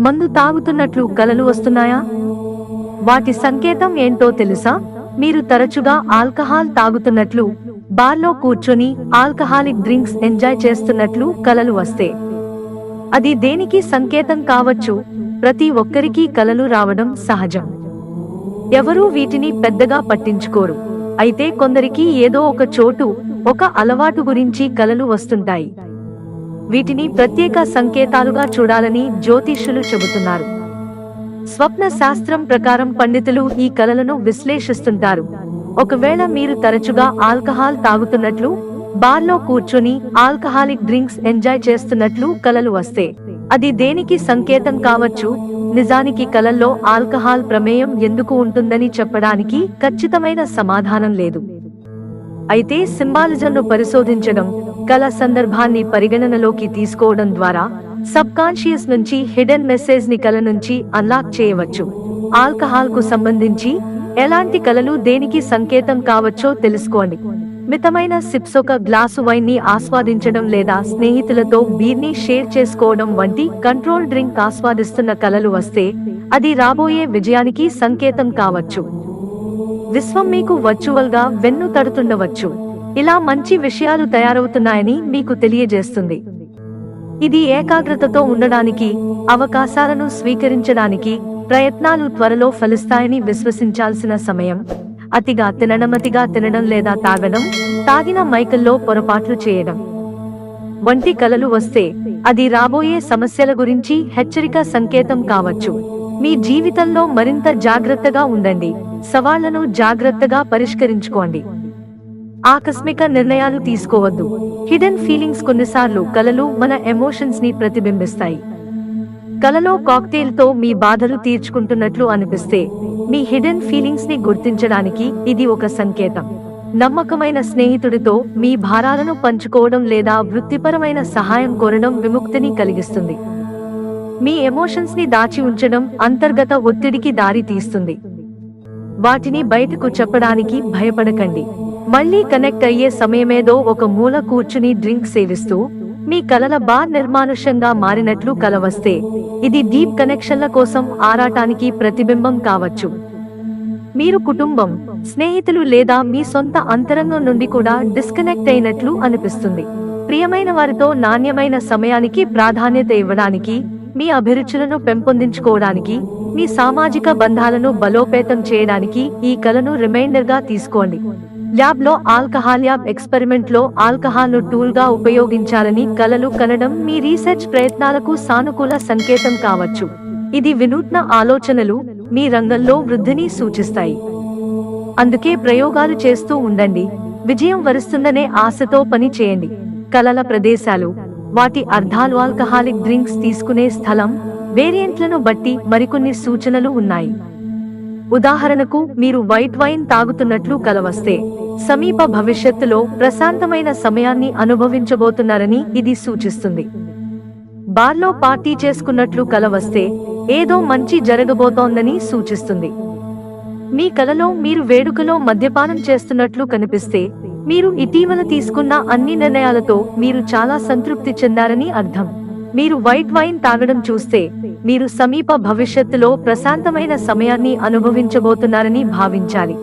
మందు తాగుతున్నట్లు కలలు వస్తున్నాయా? వాటి సంకేతం ఏంటో తెలుసా? మీరు తరచుగా ఆల్కహాల్ తాగుతున్నట్లు బార్లో కూర్చొని ఆల్కహాలిక్ డ్రింక్స్ ఎంజాయ్ చేస్తున్నట్లు కలలు వస్తే. అది దేనికి సంకేతం కావచ్చు? ప్రతి ఒక్కరికి కలలు రావడం సహజం. ఎవరూ వీటిని పెద్దగా పట్టించుకోరు. అయితే కొందరికి ఏదో ఒక చోటు ఒక అలవాటు గురించి కలలు వస్తుంటాయి. వీటిని ప్రత్యేక సంకేతాలుగా చూడాలని జ్యోతిష్యులు చెబుతున్నారు. స్వప్న శాస్త్రం ప్రకారం పండితులు ఈ కలలను విశ్లేషిస్తుంటారు. ఒకవేళ మీరు తరచుగా ఆల్కహాల్ తాగుతున్నట్లు బార్లో కూర్చొని ఆల్కహాలిక్ డ్రింక్స్ ఎంజాయ్ చేస్తున్నట్లు కలలు వస్తే అది దేనికి సంకేతం కావచ్చు? నిజానికి కలల్లో ఆల్కహాల్ ప్రమేయం ఎందుకు ఉంటుందని చెప్పడానికి ఖచ్చితమైన సమాధానం లేదు. అయితే సింబాలిజంను పరిశోధించడం కళ సందర్భాన్ని పరిగణనలోకి తీసుకోవడం ద్వారా సబ్కాన్షియస్ నుంచి హిడెన్ మెసేజ్ని కల నుంచి అన్లాక్ చేయవచ్చు. ఆల్కహాల్కు సంబంధించి ఎలాంటి కలలు దేనికి సంకేతం కావచ్చో తెలుసుకోండి. మితమైన సిప్స్ ఒక గ్లాసు వైన్ని ఆస్వాదించడం లేదా స్నేహితులతో బీర్ని షేర్ చేసుకోవడం వంటి కంట్రోల్ డ్రింక్ ఆస్వాదిస్తున్న కలలు వస్తే అది రాబోయే విజయానికి సంకేతం కావచ్చు. విశ్వం మీకు వర్చువల్గా వెన్ను తడుతుండవచ్చు. ఇలా మంచి విషయాలు తయారవుతున్నాయని మీకు తెలియజేస్తుంది. ఇది ఏకాగ్రతతో ఉండడానికి అవకాశాలను స్వీకరించడానికి ప్రయత్నాలు త్వరలో ఫలిస్తాయని విశ్వసించాల్సిన సమయం. అతిగా తినడమతిగా తినడం లేదా తాగడం తాగిన మైకల్లో పొరపాట్లు చేయడం. వంటి కలలు వస్తే అది రాబోయే సమస్యల గురించి హెచ్చరిక సంకేతం కావచ్చు. మీ జీవితంలో మరింత జాగ్రత్తగా ఉండండి. సవాళ్ళను జాగ్రత్తగా పరిష్కరించుకోండి. ఆకస్మిక నిర్ణయాలు తీసుకోవద్దు. హిడెన్ ఫీలింగ్స్ కొన్నిసార్లు కలలు మన ఎమోషన్స్ని ప్రతిబింబిస్తాయి. కలలో కాక్టైల్తో మీ బాధలు తీర్చుకుంటున్నట్లు అనిపిస్తే మీ హిడెన్ ఫీలింగ్స్ని గుర్తించడానికి ఇది ఒక సంకేతం. నమ్మకమైన స్నేహితుడితో మీ భారాలను పంచుకోవడం లేదా వృత్తిపరమైన సహాయం కోరడం విముక్తిని కలిగిస్తుంది. మీ ఎమోషన్స్ని దాచి ఉంచడం అంతర్గత ఒత్తిడికి దారి తీస్తుంది వాటిని బయటకు చెప్పడానికి భయపడకండి. మళ్ళీ కనెక్ట్ అయ్యే సమయమేదో ఒక మూల కూర్చుని డ్రింక్ సేవిస్తూ మీ కలల బార్ నిర్మానుష్యంగా మారినట్లు కలవస్తే ఇది డీప్ కనెక్షన్ల కోసం ఆరాటానికి ప్రతిబింబం కావచ్చు. మీరు కుటుంబం స్నేహితులు లేదా మీ సొంత అంతరంగం నుండి కూడా డిస్కనెక్ట్ అయినట్లు అనిపిస్తుంది. ప్రియమైన వారితో నాణ్యమైన సమయానికి ప్రాధాన్యత ఇవ్వడానికి మీ అభిరుచులను పెంపొందించుకోవడానికి మీ సామాజిక బంధాలను బలోపేతం చేయడానికి ఈ కలను రిమైండర్గా తీసుకోండి. ల్యాబ్లో ఆల్కహాల్ ల్యాబ్ ఎక్స్పెరిమెంట్లో ఆల్కహాల్ను టూల్గా ఉపయోగించాలని కలలు కనడం మీ రీసెర్చ్ ప్రయత్నాలకు సానుకూల సంకేతం కావచ్చు. ఇది వినూత్న ఆలోచనలు మీ రంగంలో వృద్ధిని సూచిస్తాయి. అందుకే ప్రయోగాలు చేస్తూ ఉండండి. విజయం వరుస్తుందనే ఆశతో పని చేయండి కలల ప్రదేశాలు వాటి అర్థాలు ఆల్కహాలిక్ డ్రింక్స్ తీసుకునే స్థలం వేరియంట్లను బట్టి మరికొన్ని సూచనలు ఉన్నాయి. ఉదాహరణకు మీరు వైట్ వైన్ తాగుతున్నట్లు కలవస్తే సమీప భవిష్యత్తులో ప్రశాంతమైన సమయాన్ని అనుభవించబోతున్నారని ఇది సూచిస్తుంది. బార్లో పార్టీ చేసుకున్నట్లు కలవస్తే ఏదో మంచి జరగబోతోందని సూచిస్తుంది. మీ కలలో మీరు వేడుకలో మద్యపానం చేస్తున్నట్లు కనిపిస్తే మీరు ఇటీవల తీసుకున్న అన్ని నిర్ణయాలతో మీరు చాలా సంతృప్తి చెందారని అర్థం. మీరు వైట్ వైన్ తాగడం చూస్తే మీరు సమీప భవిష్యత్తులో ప్రశాంతమైన సమయాన్ని అనుభవించబోతున్నారని భావించాలి.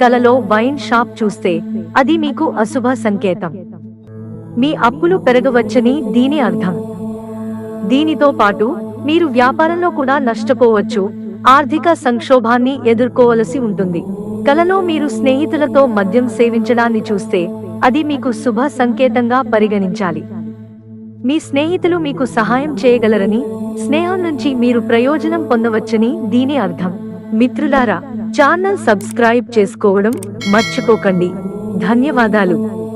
కలలో వైన్ షాప్ చూస్తే అది మీకు అశుభ సంకేతం. మీ అప్పులు పెరగవచ్చని దీని అర్థం. దీనితో పాటు మీరు వ్యాపారంలో కూడా నష్టపోవచ్చు. ఆర్థిక సంక్షోభాన్ని ఎదుర్కోవలసి ఉంటుంది. కలలో మీరు స్నేహితులతో మద్యం సేవించడాన్ని చూస్తే అది మీకు శుభ సంకేతంగా పరిగణించాలి. మీ స్నేహితులు మీకు సహాయం చేయగలరని స్నేహం నుంచి మీరు ప్రయోజనం పొందవచ్చని దీని అర్థం. మిత్రులారా ఛానల్ సబ్స్క్రైబ్ చేసుకోవడం మర్చిపోకండి. ధన్యవాదాలు.